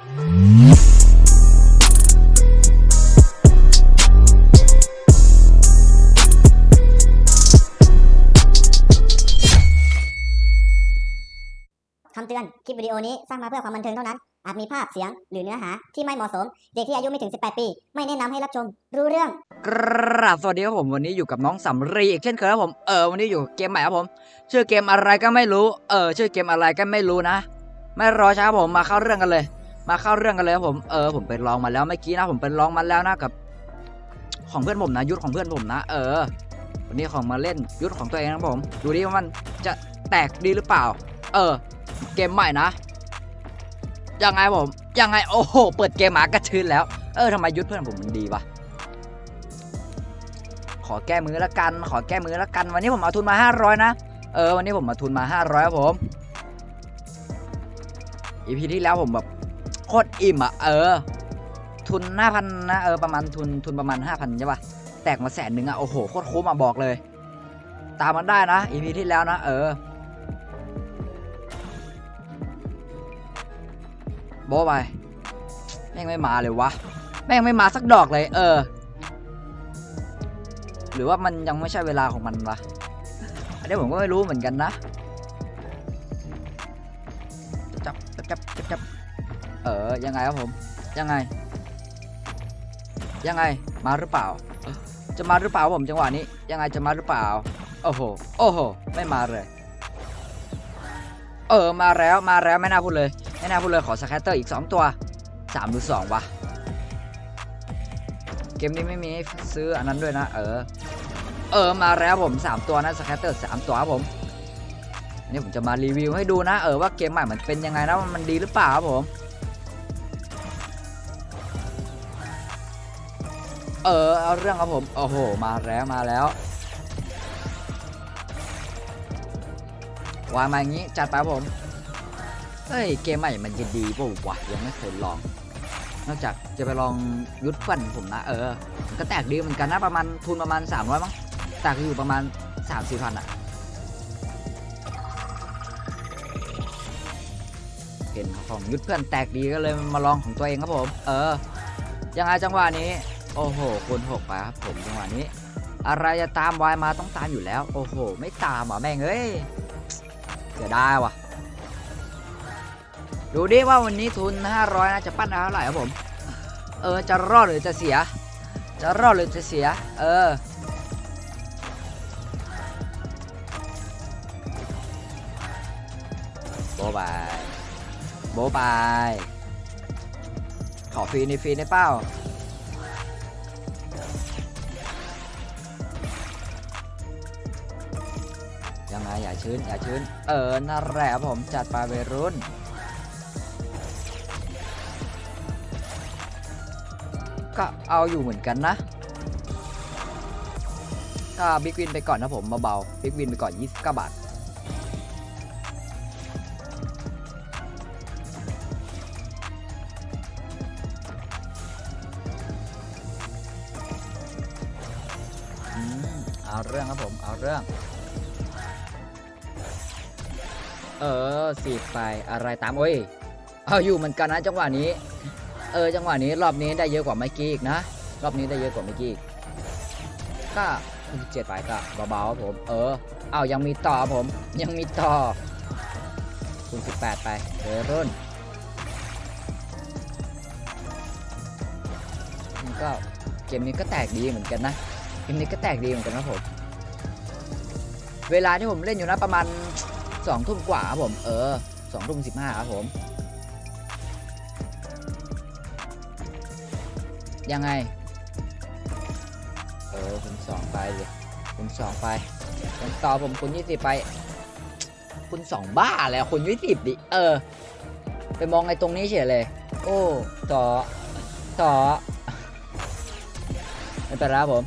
คำเตือน คลิปวิดีโอนี้สร้างมาเพื่อความบันเทิงเท่านั้น อาจมีภาพเสียงหรือเนื้อหาที่ไม่เหมาะสม เด็กที่อายุไม่ถึง 18 ปี ไม่แนะนำให้รับชม รู้เรื่องกราบสวัสดีครับผมวันนี้อยู่กับน้องสำรีอีกเช่นเคยครับผมเออวันนี้อยู่เกมใหม่ครับผมชื่อเกมอะไรก็ไม่รู้ เออชื่อเกมอะไรก็ไม่รู้นะ ไม่รอช้าครับผมมาเข้าเรื่องกันเลย มาเข้าเรื่องกันเลยครับผมเออผมไปลองมาแล้วเมื่อกี้นะผมไปลองมาแล้วนะกับ ของเพื่อนผมนะยุทธของเพื่อนผมนะ เออ วันนี้ของมาเล่นยุทธของตัวเองนะผม ดูดิว่ามันจะแตกดีหรือเปล่า เออ เกมใหม่นะยังไงผมยังไงโอ้โหเปิดเกมหมากระชืนแล้วเออทำไมยุทธเพื่อนผมมันดีวะขอแก้มือละกัน ขอแก้มือละกัน วันนี้ผมเอาทุนมา500นะเออวันนี้ผมมาทุนมา500ครับผมอีพีที่แล้วผมแบบ โคตรอิ่มอะ เออ ทุน5,000นนะ เออ ประมาณทุนทุนประมาณ5,000ใช่ปะแตกมาแสนหนึ่งอะ โอ้โห โคตรคุ้มอะ บอกเลย ตามมันได้นะอีพีที่แล้วนะ เออ โบไป แม่งไม่มาเลยวะ แม่งไม่มาสักดอกเลย เออ หรือว่ามันยังไม่ใช่เวลาของมันวะอันนี้ผมก็ไม่รู้เหมือนกันนะจับจับจับจับจับ เออยังไงครับผม ยังไง ยังไงมาหรือเปล่า จะมาหรือเปล่าผมจังหวะนี้ ยังไงจะมาหรือเปล่า โอ้โห โอ้โห ไม่มาเลย เออ มาแล้วมาแล้วไม่น่าพูดเลย ไม่น่าพูดเลยขอสแคตเตอร์อีก 2 ตัว3หรือ2วะเกมนี้ไม่มีซื้ออันนั้นด้วยนะ เออ เออมาแล้วผม 3 ตัวนะสแคตเตอร์3ตัวครับผมนนี้ผมจะมารีวิวให้ดูนะ เออว่าเกมใหม่มันเป็นยังไงนะมันดีหรือเปล่าครับผม เออเอาเรื่องครับผมโอ้โหมาแล้วมาแล้ววางมาอย่างนี้จัดไปผมเฮ้ยเกมใหม่มันจะดีป่าวะยังไม่เคยลอง นอกจากจะไปลองยุดฟันผมนะเออก็แตกดีเหมือนกันนะประมาณทุนประมาณ300มั้งแตกอยู่ประมาณ3 4พันอะเห็นของยุดเพื่อนแตกดีก็เลยมาลองของตัวเองครับผม เออยังไงจังหวะนี้ โอ้โหคูณหกไปครับผมจังหวะนี้ อะไรจะตามวายมาต้องตามอยู่แล้ว โอ้โห ไม่ตามอะแม่งเอ้ยเสียดายว่ะดูดิว่าวันนี้ทุน 500นะจะปั้นเอาเท่าไหร่ครับผม เออจะรอดหรือจะเสีย จะรอดหรือจะเสีย เออโบบายโบบายขอฟรีในฟรีในเป้า ยังไงอย่าชื้นอย่าชื้น เออนั่นแหละครับผมจัดไปเวรุ่นก็เอาอยู่เหมือนกันนะก็บิ๊กวินไปก่อนนะผมเบาๆบิ๊กวินไปก่อน 29 บาทอืมเอาเรื่องครับผม เอาเรื่อง เออสีไปอะไรตามโอ้ยเอาอยู่เหมือนกันนะจังหวะนี้ เออจังหวะนี้รอบนี้ได้เยอะกว่าเมื่อกี้อีกนะ รอบนี้ได้เยอะกว่าเมื่อกี้ก็เจ็ดไปก็เบาๆครับผม เออเอายังมีต่อครับผม ยังมีต่อคุณสิบแปดไปเดรุ่นมันก็เกมนี้ก็แตกดีเหมือนกันนะเกมนี้ก็แตกดีเหมือนกันนะผมเวลาที่ผมเล่นอยู่นะประมาณ สองทุ่มกว่าครับผม เออสองทุ่มสิบห้าครับผม ยังไง เออคุณสองไปเลยคุณสองไปคุณต่อผมคุณยี่สิบไป คุณสองบ้าแล้วคุณยี่สิบดิ เออ ไปมองไอ้ตรงนี้เฉยเลย โอ้ต่อต่อไม่เป็นไรครับผม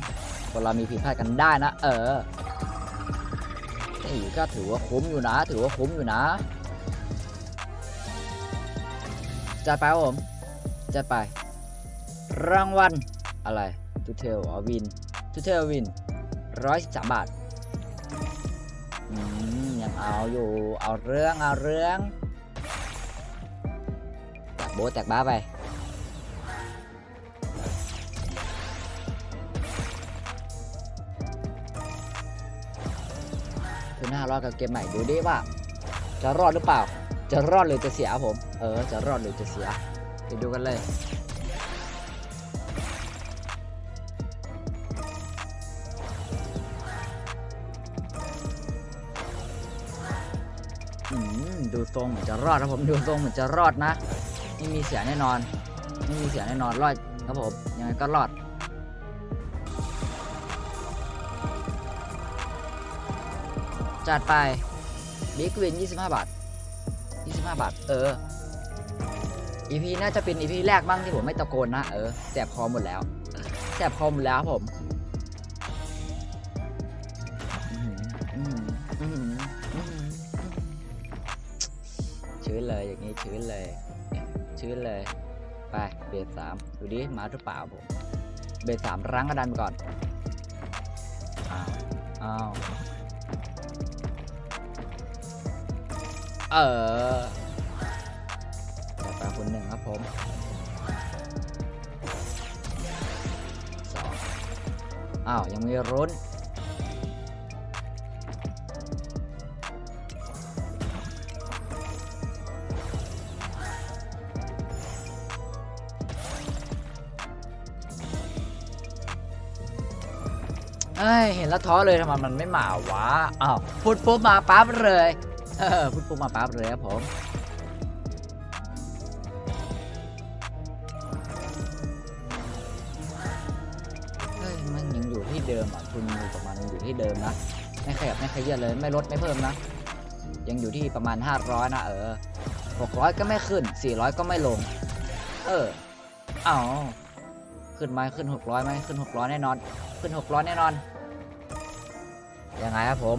คนเรามีผิดพลาดกันได้นะ เออ นี่ก็ถือว่าคุ้มอยู่นะ ถือว่าคุ้มอยู่นะจัดไปผมจัดไป รางวัลอะไรทูเทลอ๋อวินทูเทลวินร้อยสิบสามบาทยังเอาอยู่ เอาเรื่อง เอาเรื่องจัดโบแตกบ้าไป คืน่ารอดกับเกมใหม่ดูดิว่า จะรอดหรือเปล่า จะรอดหรือจะเสียครับผม เออ จะรอดหรือจะเสียไปดูกันเลยอืมดูทรงเหมือนจะรอดครับผมดูทรงเหมือนจะรอดนะ ไม่มีเสียแน่นอน ไม่มีเสียแน่นอนรอดครับผมยังไงก็รอด จัดไปบิ๊กวิน 25 บาท 25 บาท เออ EP น่าจะเป็น EP แรกบ้างที่ผมไม่ตะโกนนะ เออแสบคอหมดแล้วแสบคอหมดแล้วครับผมอื้อหืออื้อหืออื้อหืออื้อหือชื้นเลยอย่างนี้ชื้นเลยชื้นเลย ไปเบสสามดูดิมาหรือเปล่าผม เบสสามรั้งกระดานไปก่อน อ้าว อ้าว เออจัดไปคนหนึ่งครับผมสองอ้าว ยังมีรุ้นเอ้ยเห็นแล้วท้อเลยทำไมมันไม่มาวะ อ้าวพูดปุ๊บมาปั๊บเลย พูดปุ๊มาปั๊บเลยครับผมเฮ้ยมันยังอยู่ที่เดิมอะทุนอยู่ประมาณยังอยู่ที่เดิมนะไม่ขยับไม่ขยับเลยไม่ลดไม่เพิ่มนะ ยังอยู่ที่ประมาณ 500 นะเออ 600 ก็ไม่ขึ้น 400 ก็ไม่ลง เออเอาขึ้นไหมขึ้น 600ไหมขึ้น 600 แน่นอน ขึ้น 600 แน่นอนยังไงครับผม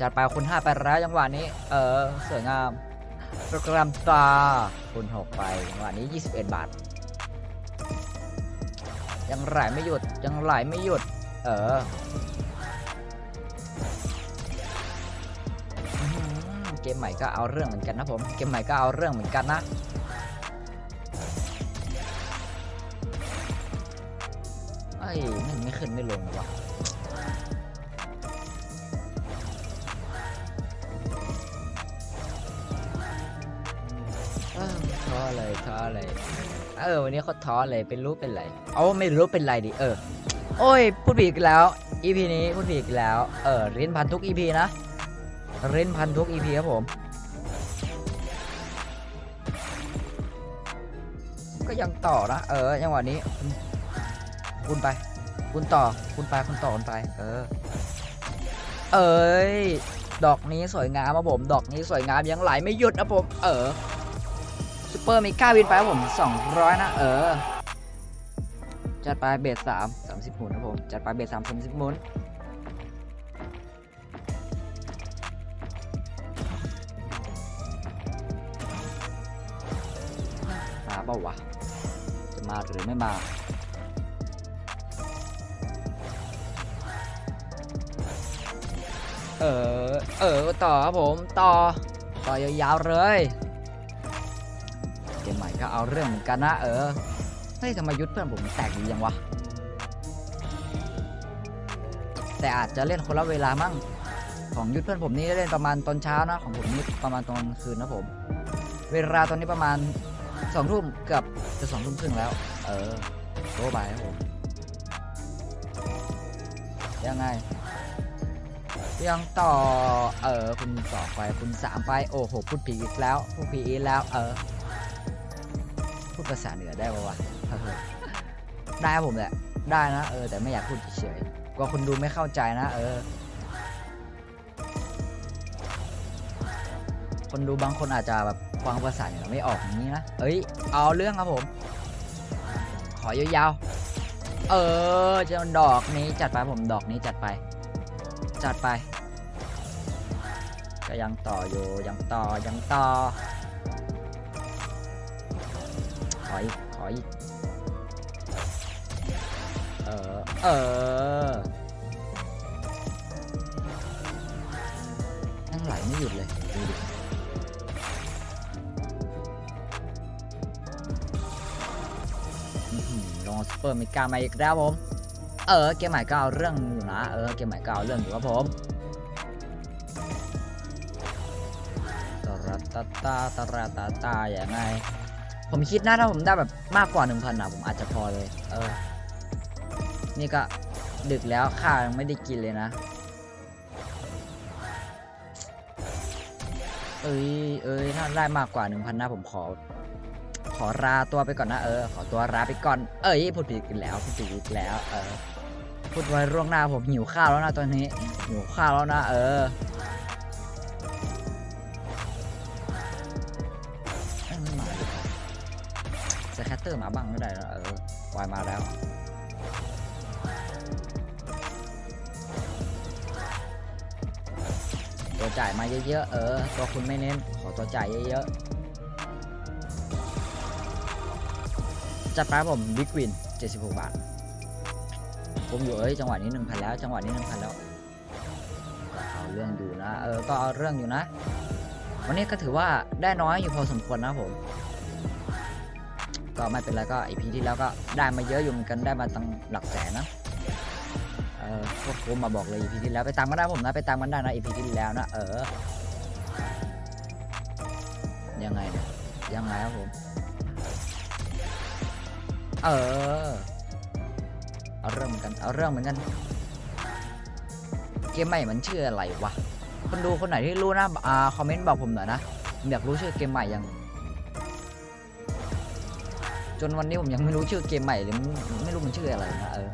จัดไปคุณ5ไปแล้วจังหวะนี้ เออสวยงามโปรแกรมตาคุณ6ไปจังหวะนี้ 21 บาท ยังไหลไม่หยุดยังไหลไม่หยุด เออเกมใหม่ก็เอาเรื่องเหมือนกันนะผม เกมใหม่ก็เอาเรื่องเหมือนกันนะไอ้ไม่ขึ้นไม่ลงเลยวะ ท้อเลยเออวันนี้เขาท้อเลยเป็นรู้เป็นไรเอาไม่รู้เป็นไรดิเออ โอ้ยพูดผิดอีกแล้ว EP นี้พูดผิดอีกแล้วเออเรินพันทุก EP นะเรินพันทุก EP ครับผม ก็ยังต่อนะเออจังวะนี้คุณคุณไป คุณต่อคุณไปคุณต่อคุณไป เออ เอ้ยดอกนี้สวยงามครับผม ดอกนี้สวยงามยังไหลไม่หยุดนะผม เออ เปอร์มิก้าวินไปครับผม 200 นะ เออ จัดไปเบสสามสามสิบหมุนนะผม จัดไปเบสสามสามสิบหมุนมาเปล่าวะ จะมาหรือไม่มาเออ เออ ต่อครับผม ต่อ ต่อยาวๆเลย ก็เอาเรื่องเหมือนกันนะเออ เฮ้ยทำไมยุทธเพื่อนผมแตกดียังวะ แต่อาจจะเล่นคนละเวลามั่ง ของยุทธเพื่อนผมนี่เล่นประมาณตอนเช้านะ ของผมนี่ประมาณตอนคืนนะผม เวลาตอนนี้ประมาณสองทุ่มเกือบจะสองทุ่มครึ่งแล้ว เออโตบายครับผม ยังไง ยังต่อ เออ คุณสองไป คุณสามไป โอ้โหพูดผีอีกแล้วพูดผีอีกแล้ว เออ ภาษาเหนือได้ปะวะเออได้ครับผมแหละได้นะเออแต่ไม่อยากพูดเฉยๆกลัวคนดูไม่เข้าใจนะ เออ คนดูบางคนอาจจะแบบฟังภาษาเหนือไม่ออกอย่างนี้นะเอ้ย เอาเรื่องครับผม ขอยาวๆ เออเจ้าดอกนี้จัดไปผมดอกนี้จัดไป จัดไป ก็ยังต่ออยู่ยังต่อยังต่อ ขออีก ขออีก เออ เออนั่งไหลไม่หยุดเลยดูดิลงซูเปอร์มิกามาอีกแล้วผม เออ เกมใหม่ก็เอาเรื่องอยู่นะ เออ เกมใหม่ก็เอาเรื่องอยู่ครับผมตาราตาตาตาราตาตาอย่างไง ผมคิดนะถ้าผมได้แบบมากกว่า1,000นะผมอาจจะพอเลย เออ นี่ก็ดึกแล้วข้าวยังไม่ได้กินเลยนะ เอ้ยเอ้ยถ้าได้มากกว่า1,000นะผมขอ ขอลาตัวไปก่อนนะเออขอตัวลาไปก่อน เอ้ยพูดผิดอีกแล้วพูดผิดอีกแล้ว เออพูดไว้ร่วงหน้าผมหิวข้าวแล้วนะตอนนี้หิวข้าวแล้วนะ เออ สแคตเตอร์มาบ้างก็ได้นะเออวายมาแล้วตัวจ่ายมาเยอะๆ เออ ตัวคุณไม่เน้น ขอตัวจ่ายเยอะๆ จัดไปครับผมบิ๊กวิน 76 บาท ผมอยู่เอ้ย จังหวะนี้ 1,000 แล้ว จังหวะนี้ 1,000 แล้ว เอาเรื่องอยู่นะ เออ ก็เอาเรื่องอยู่นะ วันนี้ก็ถือว่าได้น้อยอยู่พอสมควรนะผม ก็ไม่เป็นไรก็อีพีที่แล้วก็ได้มาเยอะอยู่เหมือนกันได้มาตั้งหลักแสนนะเออพวกผมมาบอกเลย EP ที่แล้วไปตามกันได้ผมนะไปตามกันได้นะ EP ที่แล้วนะเออยังไงยังไงครับผม เออเอาเรื่องเหมือนกันเอาเรื่องเหมือนกัน เกมใหม่มันชื่ออะไรวะคนดูคนไหนที่รู้นะอ่าคอมเมนต์บอกผมหน่อยนะอยากรู้ชื่อเกมใหม่ยัง จนวันนี้ผมยังไม่รู้ชื่อเกมใหม่เลยไม่ไม่รู้มันชื่ออะไรนะเออ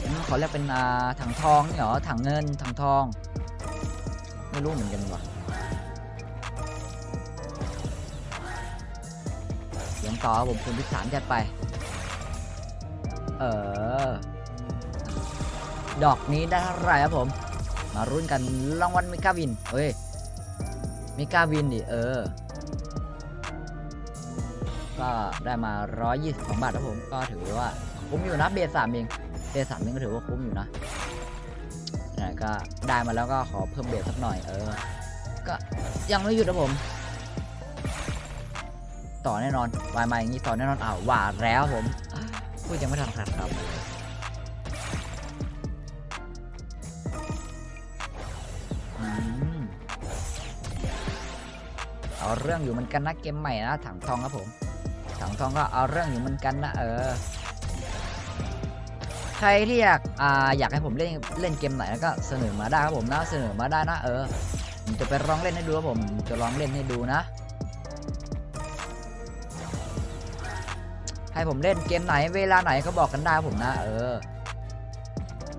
ผมขอเรียกเป็นอ่าถังทองนี่หรอถังเงินถังทอง ไม่รู้เหมือนกันว่ะเสียงต่อผมคุณพิสารจัดไป เออ ดอกนี้ได้เท่าไหร่ครับผม มารุ่นกันรางวัลมิกาวินเฮ้ยมิกาวินดิเออ ก็ได้มา 122 บาทครับผม ก็ถือว่าคุ้มอยู่นะเบสสามเองเบสสามนี่ก็ถือว่าคุ้มอยู่นะนี่ยก็ได้มาแล้วก็ขอเพิ่มเบสสักหน่อยเออ ก็ยังไม่หยุดนะผม ต่อแน่นอนวายมาอย่างนี้ต่อแน่นอนอ้าวว่าแล้วผมพูดยังไม่ทันขาดคำเลยอืมเอาเรื่องอยู่เหมือนกันนะเกมใหม่นะถังทองครับผม ถังทองก็เอาเรื่องอยู่เหมือนกันนะเออ ใครที่อยากอ่าอยากให้ผมเล่นเล่นเกมไหนก็เสนอมาได้ครับผมนะเสนอมาได้นะเออผมจะไปลองเล่นให้ดูครับผมจะลองเล่นให้ดูนะให้ผมเล่นเกมไหนเวลาไหนก็บอกกันได้ผมนะ เออ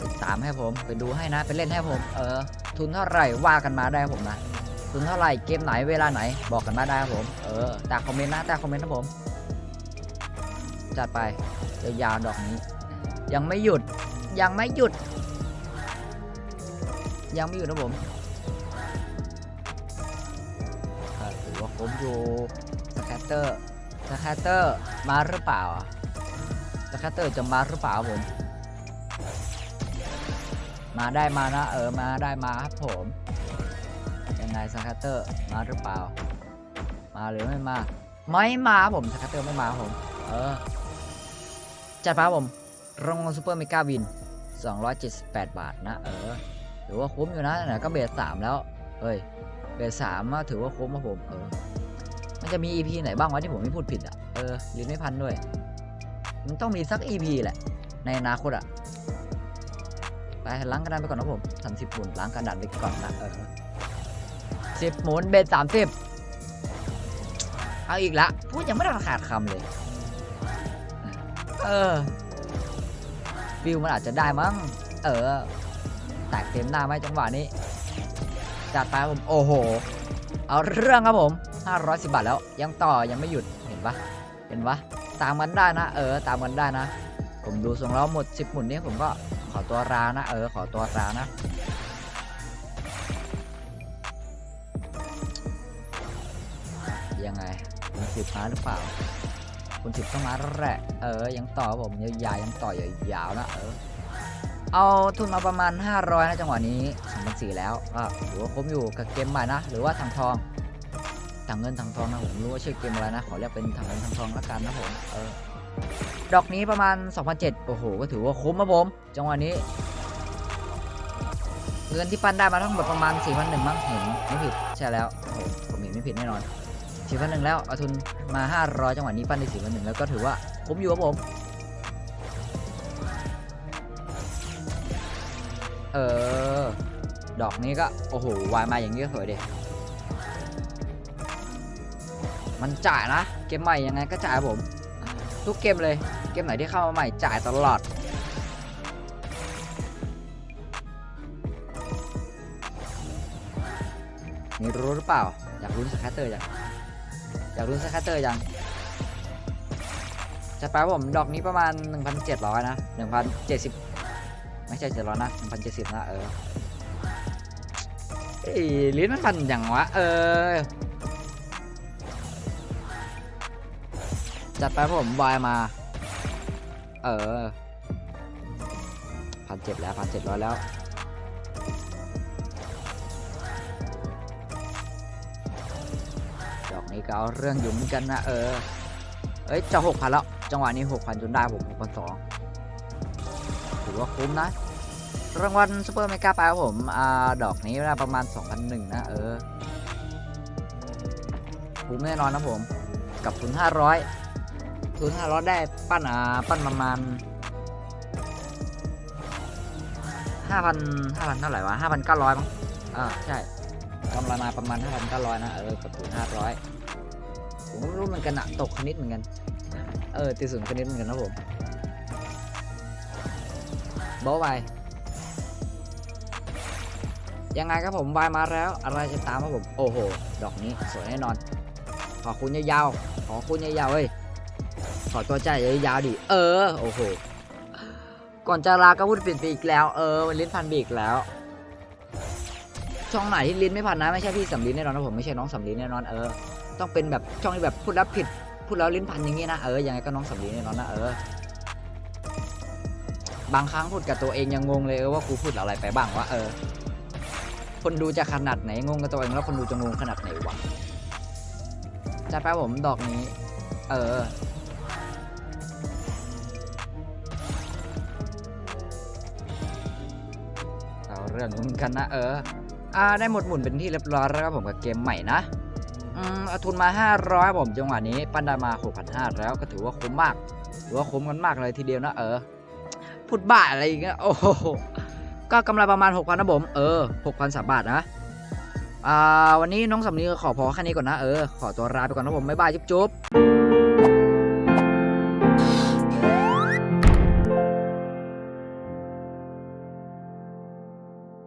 ติดตามให้ผมไปดูให้นะไปเล่นให้ผม เออ ทุนเท่าไหร่ว่ากันมาได้ผมนะทุนเท่าไหร่เกมไหนเวลาไหนบอกกันมาได้ผมเออแต่คอมเมนต์นะแต่คอมเมนต์นะผม จัดไปยาวๆดอกนี้ ยังไม่หยุดยังไม่หยุด ยังไม่หยุดนะผมถือว่าผมอยู่สแคตเตอร์สแคตเตอร์มาหรือเปล่าสแคตเตอร์จะมาหรือเปล่าผมมาได้มานะเออมาได้มาครับผมยังไงสแคตเตอร์มาหรือเปล่า มาหรือไม่มา ไม่มาผมสแคตเตอร์ไม่มาผม เออ จัดไปครับผมรางวัลซูเปอร์เมกาวิน 278 บาทนะ เออถือว่าคุ้มอยู่นะไหนก็เบสสามแล้วเฮ้ยเบสสามถือว่าคุ้มครับผมเออมันจะมี EP ไหนบ้างวะที่ผมไม่พูดผิดอะเออลิ้นไม่พันด้วย มันต้องมีสัก EP แหละ ในอนาคตอะไปล้างกระดานไปก่อนนะผมทำสิบหมุนล้างกระดานไปก่อนนะเออสิบหมุนเบสสามสิบเอาอีกละพูดยังไม่ได้ขาดคำเลย เออฟิลมันอาจจะได้มั้ง เออ แตกเต็มหน้าไหมจังหวะนี้จัดไปผมโอ้โห เอาเรื่องครับผม 510 บาทแล้ว ยังต่อยังไม่หยุดเห็นปะเห็นปะตามกันได้นะ เออ ตามกันได้นะ ผมดูทรงแล้วหมด 10 หมุนนี้ผมก็ขอตัวรานะ เออ ขอตัวรานะยังไงคุณสิบมาหรือเปล่า คุณสิบต้องมาแหละเออ ยังต่อครับผมยาวๆยังต่อยาวๆนะ เออ เอาทุนมาประมาณ 500 นะจังหวะนี้2,400แล้วก็ถือว่าคุ้มอยู่กับเกมใหม่นะ หรือว่าถังทองถังเงินถังทองนะผมรู้ว่าชื่อเกมอะไรนะ ขอเรียกเป็นถังเงินถังทองละกันนะผม เออ ดอกนี้ประมาณ2,007โอ้โห ก็ถือว่าคุ้มครับผม จังหวะนี้ เงินที่ปั้นได้มาทั้งหมดประมาณ4,001มั้งเห็นไม่ผิด ใช่แล้ว ผมเห็นไม่ผิดแน่นอน 4,001แล้วเอาทุนมา500จังหวะนี้ปั้นได้4,001แล้วก็ถือว่าคุ้มอยู่ครับผม เออ ดอกนี้ก็ โอ้โห วายมาอย่างนี้ก็สวยดิมันจ่ายนะ เกมใหม่ยังไงก็จ่ายผม ทุกเกมเลย เกมไหนที่เข้ามาใหม่จ่ายตลอดนี่รู้หรือเปล่า อยากรู้สแคตเตอร์ยัง อยากรู้สแคตเตอร์ยังจะไปครับผมดอกนี้ประมาณ 1,700 นะ 1,070 ไม่ใช่ 700 นะ 1,070 นะ เออเอ้ลิ้นมันพันอย่างวะ เออ จัดไปครับผมวายมา เออพันเจ็ดแล้วพันเจ็ดร้อยแล้ว ก็เอาเรื่องอยู่เหมือนกันนะเออ เอ้ยจะหกพันแล้ว จังหวะนี้หกพันจนได้ผมหกพันสองถือว่าคุ้มนะ รางวัลซูเปอร์เมกาไปครับผม อ่า ดอกนี้นะประมาณ2,001นหนึ่งนะ เออ คุ้มแน่นอนนะผม กับทุน500ทุน500ได้ปั้นอ่าปั้นประมาณ5,000 5,000เท่าไหร่วะ5,900มั้งอ่าใช่กำไรมาประมาณ5,900นะ เออกับทุน500 ผมก็ไม่รู้เหมือนกันอะตกคณิตเหมือนกัน เออตีศูนย์คณิตเหมือนกันนะผมบ๊ะไปยังไงครับผมวายมาแล้ว อะไรจะตามครับผม โอ้โห ดอกนี้สวยแน่นอน ขอคุณยาวๆ ขอคุณยาวๆเฮ้ย ขอตัวใจยาวๆดิ เออ โอ้โห ก่อนจะลาก็พูดเปิดไปอีกแล้ว เออ ลิ้นพันบีอีกแล้ว ช่องไหนที่ลิ้นไม่พันนะ ไม่ใช่พี่สำลิ้นแน่นอนนะผม ไม่ใช่น้องสำลิ้นแน่นอน เออ ต้องเป็นแบบช่องที่แบบพูดแล้วผิดพูดแล้วลิ้นพันอย่างงี้นะเออยังไงก็น้องสำลิ้นแน่นอนนะเออบางครั้งพูดกับตัวเองยังงงเลยเออว่ากูพูดอะไรไปบ้างวะเออ คนดูจะขนาดไหนงงกับตัวเองแล้วคนดูจะงงขนาดไหนวะจัดไปผมดอกนี้ เออเอาเรื่องมือนกันนะเอออ่าได้หมดหมุนเป็นที่เรียบร้อยแล้วครับผมกับเกมใหม่นะ เอาทุนมา 500ผมจังหวะนี้ปั้นได้มา 6,500 แล้วก็ถือว่าคุ้มมากถือว่าคุ้มกันมากเลยทีเดียวนะเออพูดบ้าอะไรอย่างเงี้ยโอ้โหก็กำไรประมาณ 6,000นะผมเออ6,000สามบาทนะอ่าวันนี้น้องสำนีขอพอแค่นี้ก่อนนะเออขอตัวลาไปก่อนนะผมบ๊ายบายจุ๊บ